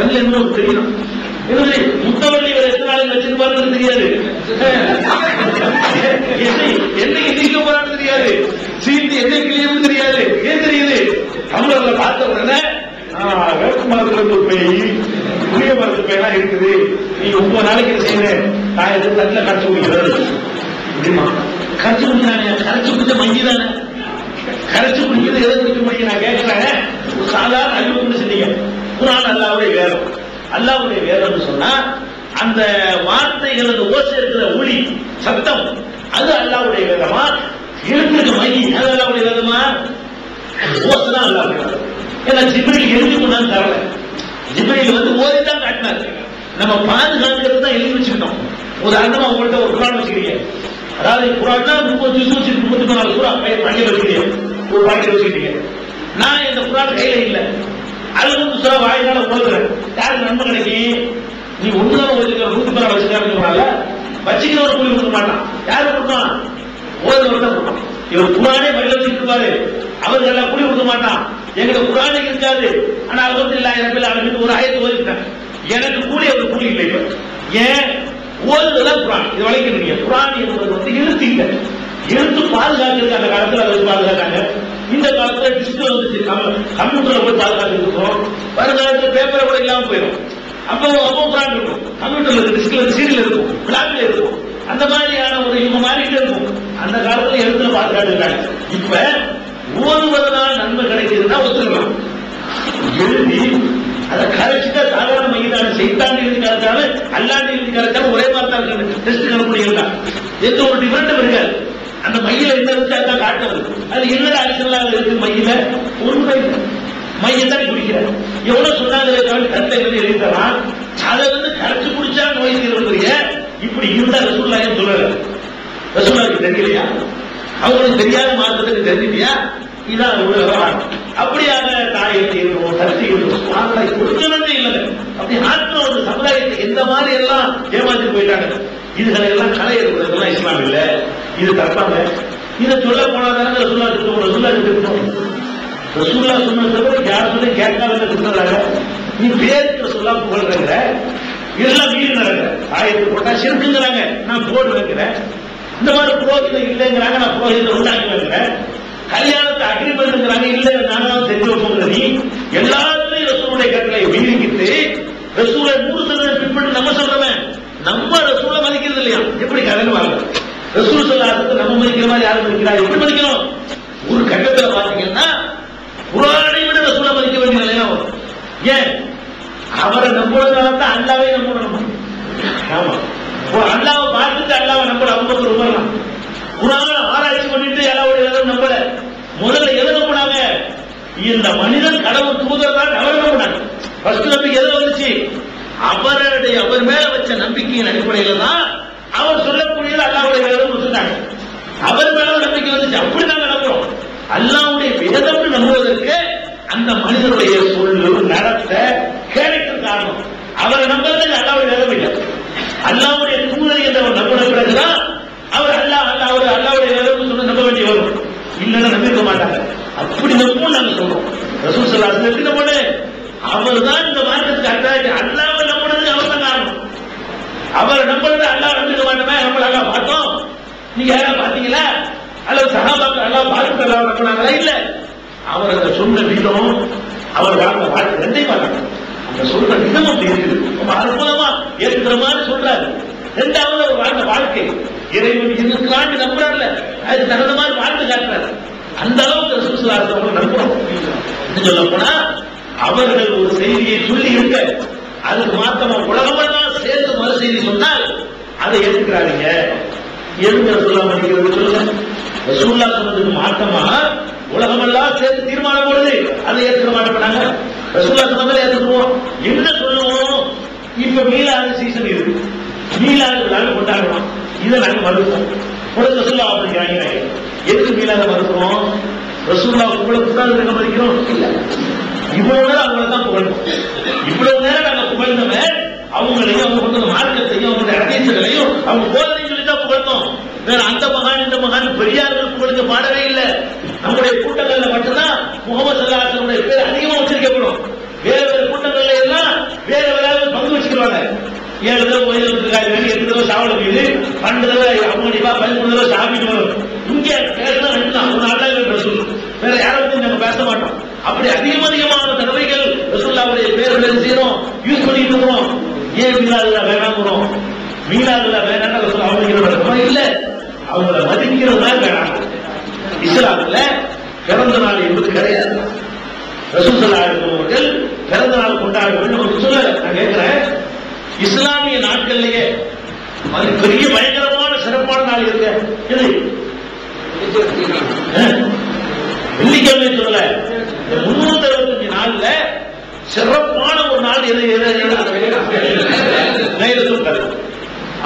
கண்ணில் என்ன தெரியும். முத்தவள்ளி இவர் எத்தனை நாளைக்கு வச்சிருப்பாருன்னு தெரியாது. என்னை என்னைக்கு நீக்க போறான்னு தெரியாது. சீட்டு என்னை கிளியும் தெரியாது. ஏன் தெரியுது? தமிழர்ல பார்த்த உடனே வேப்பமரத்துல இருந்து பேய் புளிய மரத்து பேயெல்லாம் இருக்குது. நீ ஒன்பது நாளைக்கு என்ன நான் எதுவும் தட்டில் கரைச்சு குடிக்கிறது. அப்படிமா கரைச்சு குடிக்கிறானே கரைச்சு குடிச்ச மஞ்சி தானே கரைச்சு குடிக்கிறது எதை குடிக்க முடியும் நான் கேட்கிறேன். சாதாரண அறிவு குரான் அல்லாவுடைய வேதம். அல்லாவுடைய வேதம்னு சொன்னா அந்த வார்த்தைகள் அந்த ஓசை இருக்கிற ஒளி சத்தம் அது அல்லாவுடைய வேதமா? எழுத்துக்கு மகி அது அல்லாவுடைய வேதமா? ஓசை தான் அல்லாவுடைய வேதம். ஏன்னா ஜிப்ரில் எழுதி கொண்டாந்து தரல. ஜிப்ரில் வந்து ஓதி தான் காட்டினார். நம்ம பாதுகாக்கிறது தான் எழுதி வச்சுக்கணும் உதாரணமா உங்கள்கிட்ட ஒரு குரான் வச்சுக்கிறீங்க. அதாவது குரான்னா முப்பது ஜூஸ் வச்சு முப்பத்தி நாலு குரான் பையன் வச்சுக்கிறீங்க ஒரு பாக்கெட் வச்சுக்கிட்டீங்க. நான் இந்த குரான் கையில இல்லை. அது வந்து சொல்ல வாயினால ஓதுறேன் யாருக்கு நன்மை கிடைக்கும் நீ ஒண்ணுதான் வச்சுக்கிற நூத்தி பதினாலு வச்சுக்கான்னு சொல்றாங்க வச்சுக்கிறவர் கூலி கொடுக்க மாட்டான். யாரு கொடுப்பான் ஓதுறவர் தான் இவர் குரானே வழியில இருப்பாரு. அவருக்கு எல்லாம் கூலி கொடுக்க மாட்டான். எங்களுக்கு குரானே இருக்காது. ஆனா அது வந்து இல்ல அவனுக்கு ஒரு ஆயிரத்து ஓதிட்டேன் எனக்கு கூலி அவர் கூலி இல்லை ஏன்? ஓதுதெல்லாம் குரான். இது வளைக்கிறீங்க குரான் என்பது வந்து எழுத்து இல்லை. எழுத்து பாதுகாக்கிறது அந்த காலத்தில் அதை வச்சு பாதுகாத்தாங்க இந்த காலத்துல டிஜிட்டல் வந்துச்சு கம்ப்யூட்டர்ல போய் பாதுகாத்துட்டு இருக்கோம். வருங்காலத்தில் பேப்பரை கூட இல்லாமல் போயிடும் அப்போ அப்போ குரான் இருக்கும். கம்ப்யூட்டர்ல இருக்கு டிஸ்க்ல சீரியல் இருக்கும். பிளாக்ல இருக்கும். அந்த மாதிரியான ஒரு இவங்க மாறிட்டே இருக்கும். அந்த காலத்துல எழுத்துல பாதுகாத்துருக்காங்க இப்ப ஓதுவதனால் நன்மை கிடைக்குதுன்னா ஒத்துக்கலாம். எழுதி அதை கரைச்சிட்டா சாதாரண மையதான செய்தாண்டி எழுதி கரைச்சாலும் அல்லாண்டி எழுதி கரைச்சாலும் ஒரே மாதிரி தான் இருக்கு டெஸ்ட் கணக்கு தான் எந்த ஒரு டிஃபரெண்ட் இருக்காது அந்த மையில என்ன இருக்கு அதான் காட்டுறது அது என்னடா அடிஷனலாக இருக்கு? மையில உண்மை மையத்தான் குடிக்கிறார் எவ்வளவு சொன்னாங்க கருத்தை எழுதி எழுதித்தரான் அதை வந்து கரைச்சு குடிச்சா நோய் தீர்வுடைய இப்படி இருந்தா ரசூல்லாயும் சொல்லல. ரசூல்லாவுக்கு தெரியலையா? அவங்களுக்கு தெரியாத மாற்றத்துக்கு தெரிஞ்சுட்டியா இதான் உலகம். அப்படியாக தாயை தீர்வோம் கருத்தி கொடுக்கணும்னு இல்லை. அப்படி ஆத்ம ஒரு சமுதாயத்தை எந்த மாதிரி எல்லாம் ஏமாத்தி போயிட்டாங்க? இதுகளை எல்லாம் கலை இருக்கிறதுலாம் இஸ்லாம் இல்லை. இது தப்பாங்க இதை சொல்ல போனாதானே ரசூல்லா திட்டம் ரசூல்லா திட்டம் ரசூல்லா சொன்னதுக்கு யார் சொல்லி கேட்காத திட்டுறாங்க நீ பேருக்கு சொல்லா புகழ்றங்க இதெல்லாம் மீறி நடக்கிற ஆயிரத்தி போட்டா சிறுக்குங்கிறாங்க நான் போடு வைக்கிறேன் இந்த மாதிரி புரோகிதம் இல்லைங்கிறாங்க. நான் புரோகிதம் உண்டாக்கி வைக்கிறேன் கல்யாணத்தை அக்ரிமெண்ட்ங்கிறாங்க இல்லை இல்ல நானும் தெரிஞ்சு வைப்போங்கிற நீ எல்லாத்துலயும் ரசூலுடைய கட்டளை மீறிக்கிட்டு ரசூலை நூறு சதவீதம் பின்பற்றி நம்ம சொல்றவன். நம்ம ரசூலை மதிக்கிறது இல்லையா? எப்படி கடன் வாங்க ரசூல் சொல்லாதது நம்ம மதிக்கிற மாதிரி யாரும் மதிக்கிறா எப்படி மதிக்கணும்? ஒரு கட்டத்துல பாத்தீங்கன்னா குரானை விட ரசூலை மதிக்க வேண்டிய நிலையம் ஏன்? அவரை நம்புறதுனால தான் அல்லாவே நம்பணும் ஆமா. அல்லாவை பார்த்துட்டு அல்லாவை நம்பல. அவங்க ஒரு உமரலாம் குரான ஆராய்ச்சி பண்ணிட்டு யாராவது வேதம் நம்பல. முதல்ல எதை நம்பினாங்க? இந்த மனிதன் கடவுள் தூதர் தான் அவர் நம்பினாங்க. ஃபர்ஸ்ட் நம்பிக்கை எதை வந்துச்சு? அவருடைய அவர் மேல வச்ச நம்பிக்கையின் அடிப்படையில தான் அவர் சொல்லக்கூடியது அல்லாவுடைய வேதம் சொன்னாங்க அவர் மேல நம்பிக்கை வந்துச்சு அப்படி நாங்க நம்புறோம் அல்லாவுடைய வேதம்னு நம்புவதற்கு அந்த மனிதனுடைய சொல்லு நடத்த கேரக்டர் காரணம். அவரை நம்புறது அல்லாவுடைய வேதம் இல்லை. அல்லாவுடைய தூதர் என்றவர் நம்பின பிறகுதான் அவர் அல்லா அல்லா அவர் அல்லாவுடைய வேதம் சொல்லி நம்ப வேண்டிய வரும். இல்லைன்னா நம்பிக்க மாட்டாங்க? அப்படி நம்பவும் நாங்க சொல்றோம். ரசூல் சல்லா அவர் தான் இந்த மார்க்கத்துக்கு அட்டாச்சு அல்லாவை நம்பினதுக்கு அவர் தான் காரணம் அவரை நம்புறது அல்லா நம்பிக்க மாட்டோமே நம்மள அல்லா பார்த்தோம். நீங்க யாரா பாத்தீங்களா அல்லது சகாபாக்கள் அல்லா பார்த்து அல்லா நம்பினாங்களா இல்ல. அவர் அந்த சொன்ன விதம் அவர் வாழ்ந்த வாழ்க்கை ரெண்டையும் பார்க்கணும் அந்த சொல்ற விதம் அப்படி இருக்குது. ரொம்ப அற்புதமா ஏற்கிற மாதிரி சொல்றாரு. ரெண்டாவது அவர் வாழ்ந்த வாழ்க்கை. இறைவன் இருக்கிறான்னு நம்புறாருல அது தகுந்த மாதிரி வாழ்ந்து காட்டுறாரு. அந்த அளவுக்கு ரசூசுலாசவங்க நம்புறோம். இன்னும் சொல்ல போனா அவர்கள் ஒரு செய்தியை சொல்லி இருக்க அதுக்கு மாத்தமா உலகமெல்லாம் சேர்த்து மறு செய்தி சொன்னால் அதை ஏற்றுக்கிறாருங்க எதுக்கு ரசூல்லா மதிக்கிறது சொல்லுங்க. ரசூல்லா சொன்னதுக்கு மாற்றமா? உலகமெல்லாம் சேர்த்து தீர்மானம் போடுது. அதை ஏற்றுக்க மாட்டேங்கிறாங்க ரசூல்லா சொன்னதை ஏற்றுக்குவோம். என்ன சொல்லுவோம் இப்ப மீளாத சீசன் இருக்கு. மீளாத நாங்க கொண்டாடுவோம் இதை நாங்க மறுப்போம். உடனே ரசூல்லா அப்படிங்கிறாங்க எதுக்கு மீளாத மறுக்கிறோம்? ரசூல்லா உங்களை புத்தாது இருக்க மதிக்கிறோம். இல்ல. இவ்வளவு நேரம் அவங்கள தான் புகழணும் இவ்வளவு நேரம் நாங்க புகழ்ந்தவன் அவங்களையும் அவங்க கொண்ட மார்க்கத்தையும் அவங்க அதிசங்களையும் அவங்க போதனை சொல்லி தான் புகழ்ந்தோம் வேற அந்த மகான் இந்த மகான் பெரியார்கள் புகழ்ந்து பாடவே இல்லை. நம்முடைய கூட்டங்கள்ல மட்டும்தான் முகமது சல்லாசனுடைய பேர் அதிகமா உச்சரிக்கப்படும். வேற வேற கூட்டங்கள்ல எல்லாம் வேற ஏழு தடவை கோயில் இருக்காங்க எட்டு தடவை சாவல போயிது பன்னெண்டு தடவை அம்மனிப்பா பதிமூணு தடவை சாமிட்டு வரும். இங்கே பேசலாம் ரெண்டு தான் ஒரு தான் பேசணும் வேற யாரை பத்தி நாங்க பேச மாட்டோம். அப்படி அதிகம் அதிகமான தடவைகள் ரசூல்லாவுடைய பேர் செய்யறோம். யூஸ் பண்ணிட்டு இருக்கிறோம். ஏன் மீனாதுல போறோம் மீனாதுல வேணாம் ரசூல் அவங்க இல்ல. அவங்கள மதிக்கிறது தான் வேணாம். இஸ்லாமில் பிறந்த நாள் என்பது கிடையாது. ரசூசல்லா இருப்பவர்கள் பிறந்த நாள் கொண்டாட வேண்டும் என்று சொல்ல நான் கேட்கிறேன் இஸ்லாமிய நாட்கள்லயே பெரிய பயங்கரமான சிறப்பான நாள் இருக்கு இது வெள்ளிக்கிழமை சொல்லல. முன்னூத்தி அறுபத்தஞ்சு நாள்ல சிறப்பு ஒரு நாள் எது லைலத்துல் கத்ர்.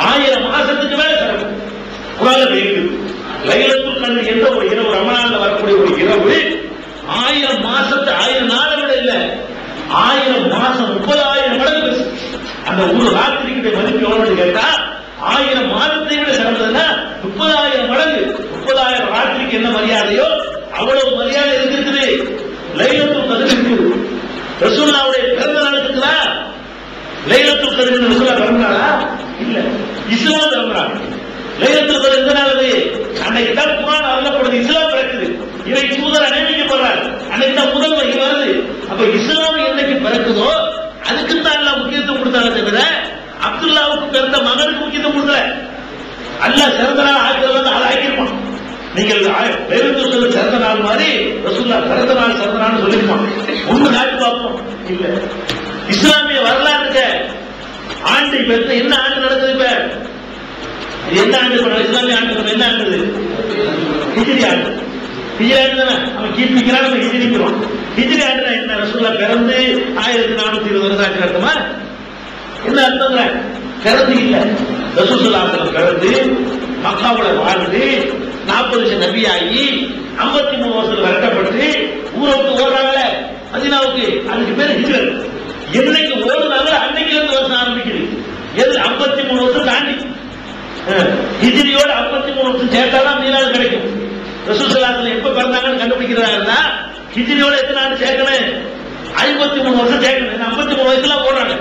ஆயிரம் மாசத்துக்கு மேல சிறப்பு குரான்ல இருக்குது லைலத்துல் கத்ர் என்ற ஒரு இரவு ரமணான்ல வரக்கூடிய ஒரு இரவு ஆயிரம் மாசத்து ஆயிரம் நாளை விட இல்ல. ஆயிரம் மாசம் முப்பதாயிரம் மடங்கு அந்த ஒரு ராத்திரிக்கு மதிப்பு எவ்வளவு கேட்டா ஆயிரம் மாதத்தை விட சிறந்ததுன்னா முப்பதாயிரம் மடங்கு. முப்பதாயிரம் ராத்திரிக்கு என்ன மரியாதையோ அவ்வளவு மரியாதை இருக்குது லைலத்துல் கதிர் இருக்குது ரசூல்லாவுடைய பிறந்த லைலத்து கதிர் ரசூல்லா பிறந்தாளா இல்ல. இஸ்லாம் பிறந்தாங்க லைலத்து கதிர் எந்த நாள் அது? அன்னைக்கு தான் குரான் அருளப்படுது இஸ்லாம் பிறக்குது. இவை தூதர் அணிவிக்கப்படுறார் அன்னைக்கு தான் முதல் வகை வருது. அப்ப இஸ்லாம் என்னைக்கு பிறக்குதோ அதுக்கு தான் அல்லாஹ் முக்கியத்துவம் கொடுத்தாங்க தவிர அப்துல்லாவுக்கு பிறந்த மகனுக்கு முக்கியத்துவம் கொடுக்கல. அல்லாஹ் சிறந்த நாள் ஆக்கிறது வந்து அதை ஆக்கியிருப்பான். நீங்கள் லைலத்துல் சிறந்த நாள் மாதிரி ரசூல்லா பிறந்த நாள் சிறந்த நாள் சொல்லியிருப்பான். ஒன்று நாட்டு பார்ப்போம். இல்ல. இஸ்லாமிய வரலாற்றுக்கு ஆண்டு இப்ப என்ன ஆண்டு நடக்குது இப்ப? இது என்ன ஆண்டு இப்ப? இஸ்லாமிய ஆண்டு இப்ப என்ன ஆண்டு? இது? ஹிஜ்ரி ஆண்டு. ஹிஜ்ரி ஆண்டு தானே? அவன் கீழ்ப்பிக்கிறான் நம்ம ஹிஜ்ரிக்கிறோம் ஹிஜ்ரி ஆண்டு என்ன? ரசூல்லா பிறந்து ஆயிரத்தி நானூத்தி இருபது வருஷம் ஆச்சு நடத்துமா என்ன அர்த்தம்ல பிறந்து இல்ல. ரசூசுல்லாசலம் பிறந்து மக்காவோட வாழ்ந்து நாற்பது வருஷம் நபியாகி ஐம்பத்தி மூணு வருஷத்துல விரட்டப்பட்டு ஊரை விட்டு ஓடுறாங்களே மதினாவுக்கு. அதுக்கு பேர் ஹிஜ்ரத். என்னைக்கு ஓடுனாங்க அன்னைக்கு இருந்து வருஷம் ஆரம்பிக்குது. எது ஐம்பத்தி மூணு வருஷம் தாண்டி. இதிரியோட ஐம்பத்தி மூணு வருஷம் சேர்த்தாதான் மீனாது கிடைக்கும். ரசூசுல்லாசலம் எப்ப பிறந்தாங்கன்னு கண்டுபிடிக்கிறாங்கன்னா இருந்தா எத்தனை ஆண்டு சேர்க்கணும்? ஐம்பத்தி மூணு வருஷம் சேர்க்கணும். ஐம்பத்தி மூணு வயசுல போடுறாங்க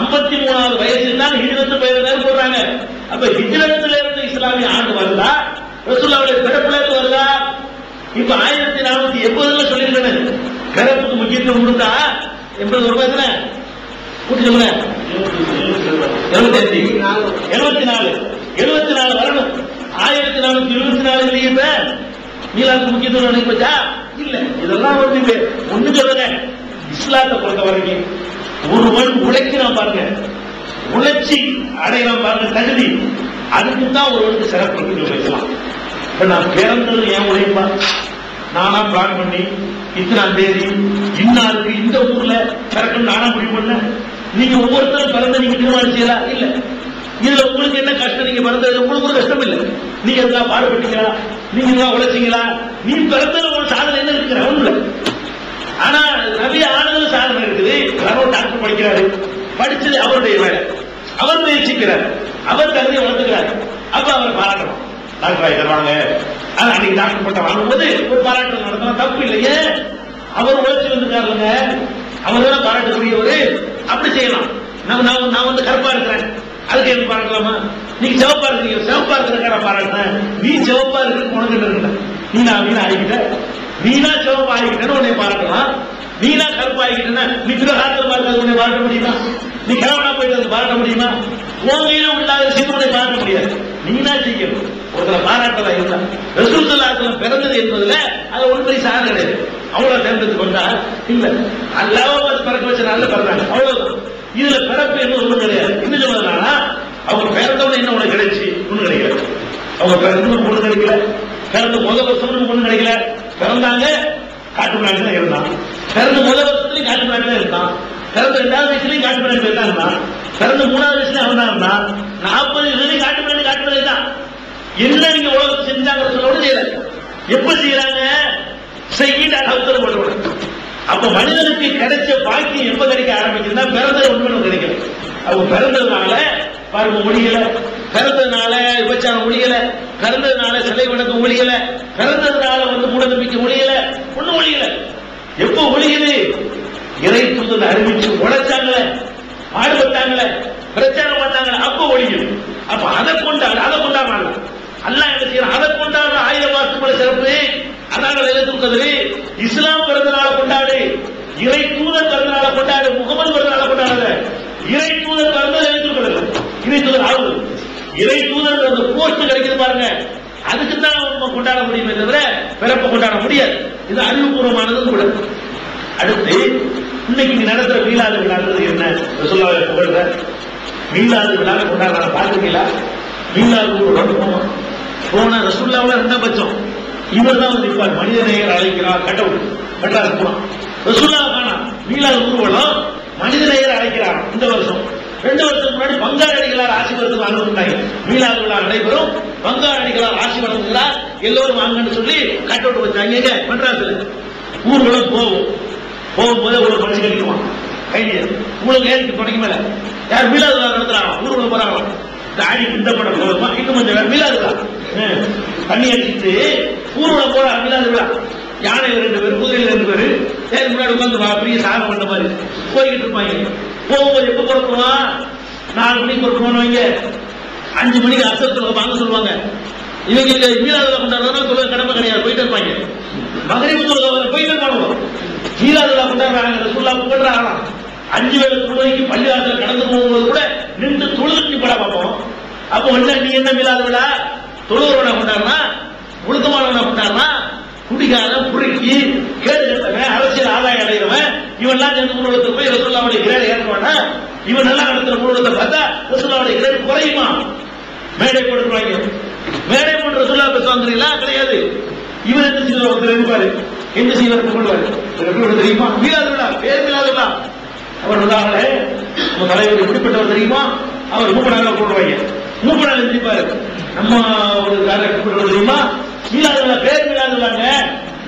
ஐம்பத்தி மூணாவது வயசில் தான் ஹிஜ்ரத்து பயிர் போடுறாங்க அப்ப ஹிஜ்ரத்துல இருந்து இஸ்லாமிய ஆண்டு வருதா? ரசூல்லாவுடைய பிறப்புல இருந்து வருதா? இப்ப ஆயிரத்தி நானூத்தி எண்பதுல சொல்லியிருக்கேன் பிறப்புக்கு முக்கியத்துவம் கொடுத்தா எண்பது ரூபாய் வயசுல கூட்டி சொல்லுங்க. எழுபத்தி எழுபத்தி நாலு. எழுபத்தி நாலு வரணும். ஆயிரத்தி நானூத்தி இருபத்தி நாலு இல்லையே இப்ப? மீலாக்கு முக்கியத்துவம் நினைப்பா இல்ல. இதெல்லாம் வந்து இது ஒண்ணு சொல்லுங்க இஸ்லாத்தை பொறுத்த வரைக்கும் ஒருவன் உழைக்கிறான் பாருங்க. உழைச்சி அடையலாம் பாருங்க. தகுதி. அதுக்கு தான் ஒருவனுக்கு சிறப்பு இருக்குன்னு வைக்கலாம். இப்ப நான் பிறந்தது ஏன் உழைப்பா? நானா பிளான் பண்ணி இத்தனாம் தேதி இன்னாருக்கு இந்த ஊர்ல பிறக்கணும் நானா முடிவு பண்ண? நீங்க ஒவ்வொருத்தரும் பிறந்த நீங்க தீர்மானம் செய்யலாம் இல்ல. இதுல உங்களுக்கு என்ன கஷ்டம்? நீங்க பிறந்தது உங்களுக்கு ஒரு கஷ்டம் இல்ல. நீங்க இருந்தா பாடுபட்டீங்களா? நீங்க இருந்தா உழைச்சீங்களா? நீ பிறந்தது ஒரு சாதனை என்ன இருக்கிற ஒண்ணு ஆனா நிறைய ஆனதுல சாதனை இருக்குது. யாரோ டாக்டர் படிக்கிறாரு. படிச்சது அவருடைய வேலை. அவர் முயற்சிக்கிறார். அவர் தகுதியை வளர்த்துக்கிறார். அப்ப அவர் பாராட்டணும். டாக்டர் ஆகிடுவாங்க ஆனா அன்னைக்கு டாக்டர் பட்டம் வாங்கும்போது ஒரு பாராட்டு நடத்தலாம் தப்பு இல்லையே. அவர் உழைச்சி வந்திருக்காருங்க அவர் தானே பாராட்டுக்குரியவர் அப்படி செய்யலாம். நம்ம நான் நான் வந்து கருப்பா இருக்கிறேன். அதுக்கு என்ன பாராட்டலாமா? நீங்க சிவப்பா இருக்கீங்க சிவப்பா இருக்கிற பாராட்டுறேன். நீ சிவப்பா இருக்கு உனக்கு இருக்க நீ நான் வீணா ஆகிக்கிட்ட? நீனா சிவப்பு ஆகிக்கிட்டேன்னு உன்னை பாராட்டலாம். நீனா கருப்பு ஆகிக்கிட்டேன்னா நீ பிரகாரத்தில் பார்க்கறது உன்னை பாராட்ட முடியுமா? நீ கிழவனா போயிட்டு வந்து பாராட்ட முடியுமா? உன் கையில இல்லாத விஷயத்தை உன்னை பாராட்ட முடியாது. நீனா செய்யணும் ஒருத்தரை பாராட்டதா இருந்தா ரசூலுல்லாஹி பிறந்தது என்பதுல அது ஒன்றை சாதனை கிடையாது. அவ்வளவு தேர்ந்தெடுத்து கொண்டா இல்ல. அல்லாம பிறக்க வச்ச நல்ல பிறந்தாங்க. அவ்வளவுதான் இதுல பிறப்பு என்ன ஒண்ணும் கிடையாது. என்ன சொல்றதுனா அவங்க பிறந்தவன என்ன உனக்கு கிடைச்சி? ஒண்ணும் கிடைக்கல. அவங்க பிறந்து பொண்ணு கிடைக்கல. பிறந்த முதல் வருஷம் பொண்ணு கிடைக்கல. பிறந்தாங்க காட்டு முன்னாடி தான் இருந்தான். பிறந்த முதல் வருஷத்துலயும் காட்டு முன்னாடி தான் இருந்தான். பிறந்த ரெண்டாவது வயசுலயும் காட்டு முன்னாடி தான் இருந்தான். பிறந்த மூணாவது வயசுல அவன் தான் இருந்தான். நாற்பது வயசுலயும் காட்டு முன்னாடி காட்டு முன்னாடி தான். என்ன நீங்க உலகத்தை செஞ்சாங்க சொல்லணும் செய்யல. எப்ப செய்யறாங்க? செய்யிட்டு உத்தரவு அப்ப மனிதனுக்கு கிடைச்ச பாக்கியம் எப்ப கிடைக்க ஆரம்பிக்குதுன்னா பிறந்தது உண்மை கிடைக்கல. அவங்க பிறந்ததுனால பருவம் முடியல. பிறந்ததுனால விபச்சாரம் முடியல. பிறந்ததுனால சிலை வணக்க முடியல. பிறந்ததுனால வந்து மூட நம்பிக்கை முடியல. ஒண்ணும் முடியல. எப்போ ஒழியுது இறை தூதர் அறிவிச்சு உழைச்சாங்களே பாடுபட்டாங்களே. பிரச்சாரம் பண்ணாங்களே. அப்ப ஒழியும் அப்ப அதை கொண்டாடு அதை கொண்டாடுறாங்க அல்லாஹ் என்ன அதை கொண்டாடுற ஆயுத வாசமல சிறப்பு. அதான் எழுத்துக்கிறது இஸ்லாம் பிறந்தநாள கொண்டாடு. இறை தூதர் பிறந்தநாள கொண்டாடு. முகமது பிறந்தநாள கொண்டாடுற இறை தூதர் பிறந்த எழுத்துக்கிறது இறை தூதர் ஆகுது இறை தூதர் அந்த போஸ்ட் கிடைக்குது பாருங்க. அதுக்கு தான் நம்ம கொண்டாட முடியுமே தவிர பிறப்ப கொண்டாட முடியாது. இது அறிவுபூர்வமானதும் கூட. அடுத்து இன்னைக்கு இங்க நடத்துற மீலாது விழான்றது என்ன? சொல்ல புகழ்ற மீலாது விழா கொண்டாடுறாங்க பாத்துக்கீங்களா மீளாது ஒரு போனோம் போன ரசுல்லாவில் ரெண்டாம் பட்சம். இவர் தான் வந்து நிற்பார் மனித நேயர் அழைக்கிறார் கடவுள் மெட்ராஸ் போனான் ரசுல்லா காணா. மீளாது ஊர்வலம் மனித நேயர் அழைக்கிறார். இந்த வருஷம். ரெண்டு வருஷத்துக்கு முன்னாடி பங்காளி அடிகளார் ஆசீர்வாதத்துக்கு அனுப்பிட்டாங்க மீளாது விழா நடைபெறும். பங்காளி அடிகளார் ஆசீர்வாதம் எல்லோரும் வாங்கன்னு சொல்லி கட் அவுட் வச்சாங்க. மெட்ராஸ்ல. ஊர்வலம் போகும். போகும்போது ஒரு மனுஷன் கிடைக்குவான் கைதியர் உங்களுக்கு ஏறிக்கு தொடங்கி மேல. யார் மீளாது விழா நடத்துறாங்க ஊர்வலம் போறாங்க தாடி இந்த படம் போதுமா இன்னும் கொஞ்சம் வேற மீளாது விழா. தண்ணி அடிச்சுட்டு ஊர்வலம் போல மீளாது யானை ரெண்டு பேர் குதிரையில் ரெண்டு பேர். சரி முன்னாடி உட்காந்து வா பெரிய சாகம் பண்ண மாதிரி போய்கிட்டு இருப்பாங்க. போகும்போது எப்ப கொடுக்கணும் நாலு மணிக்கு புறப்படுவான்னு வைங்க. அஞ்சு மணிக்கு அசத்துல வாங்க சொல்லுவாங்க. இவங்க இல்ல மீளாதுல கொண்டாடுறதுனால சொல்ல கடமை கிடையாது போயிட்டு இருப்பாங்க. மகரிப்பு தொழுகை போயிட்டு இருப்பாங்க மீளாதுல கொண்டாடுறாங்க சொல்லா புகழ்றாங்க அஞ்சு வேலை தொழுகைக்கு பள்ளிவாசல் கடந்து போகும்போது கூட நின்று தொழுதுக்கு படம் பார்ப்போம். அப்போ என்ன நீ என்ன மீளாது விழா தொழுகிறவனை கொண்டாடுறா ஒழுக்கமானவனை கொண்டாடுறா குடிகாரன் புரிக்கி கேடு கட்டவன் அரசியல் ஆதாயம் அடைகிறவன் இவன்லாம் சேர்ந்து முன்னோடத்தை போய் ரசோல்லாவுடைய கிரேடு ஏற்றுவானா இவன் நல்லா நடத்துற முன்னோடத்தை பார்த்தா ரசோல்லாவுடைய கிரேடு குறையுமா? மேடை போட்டுருவாங்க மேடை போட்டு ரசோல்லா பேசுவாங்கிறீங்களா கிடையாது. இவர் என்ன செய்வார் ஒருத்தர் இருப்பாரு. என்ன செய்வார் கொள்வார் தெரியுமா? மீளாது விழா பேர் மீளாது அவர் வந்தாங்களே நம்ம தலைவர் எப்படிப்பட்டவர் தெரியுமா? அவர் மூப்பனாக போடுவாங்க மூப்பனாக இருப்பாரு நம்ம ஒரு காரியத்தை தெரியுமா மீளாது விழா பேர் மீளாது விழாங்க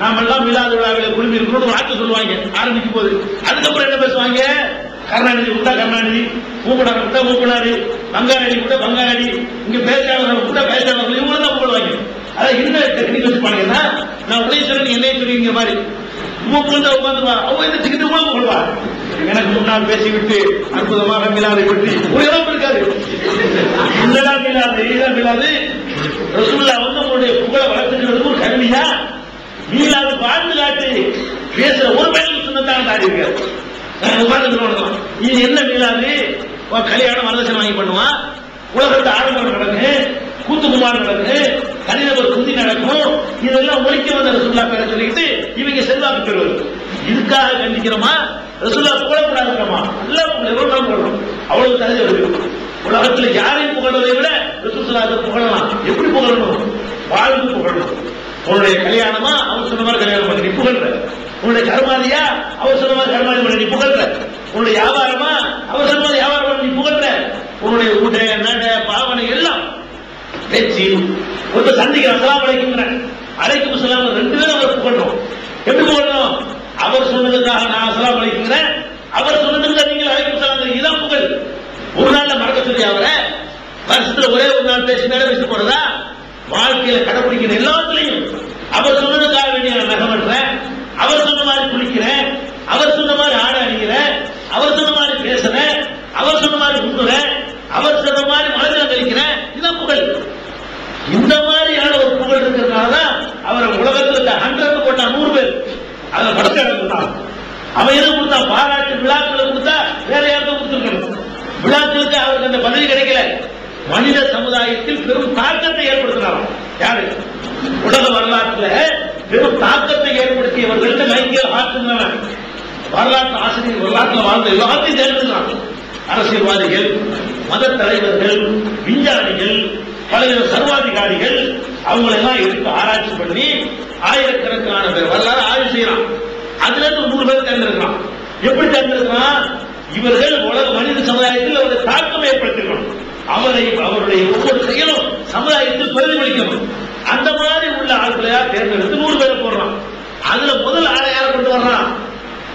நாம எல்லாம் மீளாது விழாவில் குழுமி இருக்கணும் வாக்கு சொல்லுவாங்க. ஆரம்பிக்கும் போது அதுக்கப்புறம் என்ன பேசுவாங்க? கருணாநிதி விட்டா கருணாநிதி? மூப்பனார் விட்டா மூப்பனாரு? பங்காரடி விட்டா பங்காரடி? இங்க பேச்சாளர் விட்டா பேச்சாளர்? இவங்க தான் போடுவாங்க அதான் என்ன டெக்னிக் வச்சுப்பாங்கன்னா நான் உதவி சொல்லி என்னைய சொல்லுவீங்க மாதிரி மூக்குல உட்காந்துருவா அவங்க இந்த டிக்கெட்டு கூட கொள்வா எனக்கு முன்னால் பேசிவிட்டு அற்புதமாக மிலாதை பற்றி ஒரு இடம் இருக்காது. என்னடா மிலாது இதுதான் மிலாது. ரசூல்லா வந்து உங்களுடைய புகழை வளர்த்துக்கிறதுக்கு ஒரு கருவியா? மீளாது வாழ்ந்து காட்டு பேசுற ஒரு பையன் சொன்னதான் தாடி இருக்காரு உட்கார்ந்து இது என்ன மீளாது கல்யாணம் வரதட்சணை வாங்கி பண்ணுவான் உலகத்தை ஆடம்பரம் நடக்கு கூத்துக்குமார் நடக்கு தனிநபர் குந்தி நடக்கும். இதெல்லாம் ஒழிக்க வந்த சுற்றுலா பேர சொல்லிட்டு இவங்க செல்வாக்கு பெறுவது இதுக்காக கண்டிக்கிறோமா? ரசுல்லா புகழக்கூடாதுமா நல்லா எவ்வளவு நாள் புகழணும். அவ்வளவு தகுதி இருக்கு உலகத்துல யாரையும் புகழ்வதை விட ரசூசலாத புகழலாம். எப்படி புகழணும்? வாழ்ந்து புகழணும். உன்னுடைய கல்யாணமா? அவர் சொன்ன மாதிரி கல்யாணம் பண்ணி நீ புகழ்ற. உன்னுடைய கர்மாதியா? அவர் சொன்ன மாதிரி கர்மாதி பண்ணி நீ புகழ்ற. உன்னுடைய வியாபாரமா? அவர் சொன்ன மாதிரி வியாபாரம் பண்ணி நீ புகழ்ற. உன்னுடைய உடை நட பாவனை எல்லாம் பேச்சு ஒருத்தர் சந்திக்கிற அசலாம் அழைக்கும் அழைக்கும் சலாம் ரெண்டு பேரும் அவர் புகழ்றோம் புகழணும். அவர் சொன்னதுக்காக நான் அசலாம் அழைக்கிறேன் அவர் சொன்னதுக்காக நீங்கள் அழைக்கும் சலாம் இதான் புகழ். ஒரு நாள்ல மறக்க சொல்லி அவரை. வருஷத்துல ஒரே ஒரு நாள் பேசி மேல பேசி போறதா? வாழ்க்கையில கடைபிடிக்கிற எல்லாத்துலயும். அவர் சொன்னதுக்காக வேண்டிய நான் நகமன்றேன் அவர் சொன்ன மாதிரி குளிக்கிறேன். அவர் சொன்ன மாதிரி ஆட அணிகிறேன் அவர் சொன்ன மாதிரி பேசுறேன். அவர் சொன்ன மாதிரி உண்ணுறேன். அவர் சொன்ன மாதிரி மனதில் கழிக்கிறேன் இதான் புகழ். இந்த மாதிரி ஒரு புகழ் இருக்கிறதுனாலதான் அவரை உலகத்துல ஹண்ட்ரட் போட்டா நூறு பேர் அதுல படத்தை கொடுத்தான் அவன் எது கொடுத்தா? பாராட்டு விழாக்களை கொடுத்தா வேற யாருக்கும் கொடுத்துருக்கணும். விழாக்களுக்கு அவருக்கு அந்த பதவி கிடைக்கல. மனித சமுதாயத்தில் பெரும் தாக்கத்தை ஏற்படுத்தினார் யாரு? உலக வரலாற்றுல பெரும் தாக்கத்தை ஏற்படுத்தியவர்களுக்கு மைக்கேல் ஆற்றுங்கிறவன் வரலாற்று ஆசிரியர் வரலாற்றுல வாழ்ந்த எல்லாத்தையும் தேர்ந்தெடுக்கிறான். அரசியல்வாதிகள் மத தலைவர்கள் விஞ்ஞானிகள் பல்வேறு சர்வாதிகாரிகள் அவங்களை எல்லாம் எடுத்து ஆராய்ச்சி பண்ணி ஆயிரக்கணக்கான பேர் வரலாறு ஆய்வு செய்யறான் அதுல இருந்து நூறு பேர் தேர்ந்தெடுக்கிறான் எப்படி தேர்ந்தெடுக்கிறான் இவர்கள் உலக மனித சமுதாயத்தில் அவருடைய தாக்கம் ஏற்படுத்திக்கணும் அவரை அவருடைய ஒவ்வொரு செயலும் சமுதாயத்தில் பிரதிபலிக்கணும். அந்த மாதிரி உள்ள ஆட்களையா தேர்ந்தெடுத்து நூறு பேர் போடுறான் அதுல முதல் ஆளை யாரை கொண்டு வர்றான்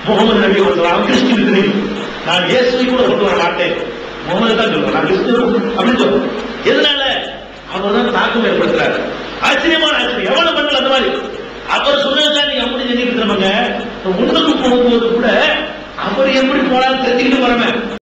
முகமது நபி கொண்டு வரான் கிறிஸ்டின் நான் இயேசுவை கூட கொண்டு வர மாட்டேன். முகமது தான் சொல்றேன். நான் கிறிஸ்துவ அப்படின்னு சொல்றேன். எதனால? அவர் தான் தாக்கம் ஏற்படுத்துறாரு. ஆச்சரியமான ஆச்சரியம் எவ்வளவு பண்ணல அந்த மாதிரி? அவர் சொன்னதுதான் நீங்க அப்படி செஞ்சுட்டு இருந்தவங்க ஒண்ணுக்கு போகும்போது கூட அவர் எப்படி போனாலும் தெரிஞ்சுக்கிட்டு போறவன்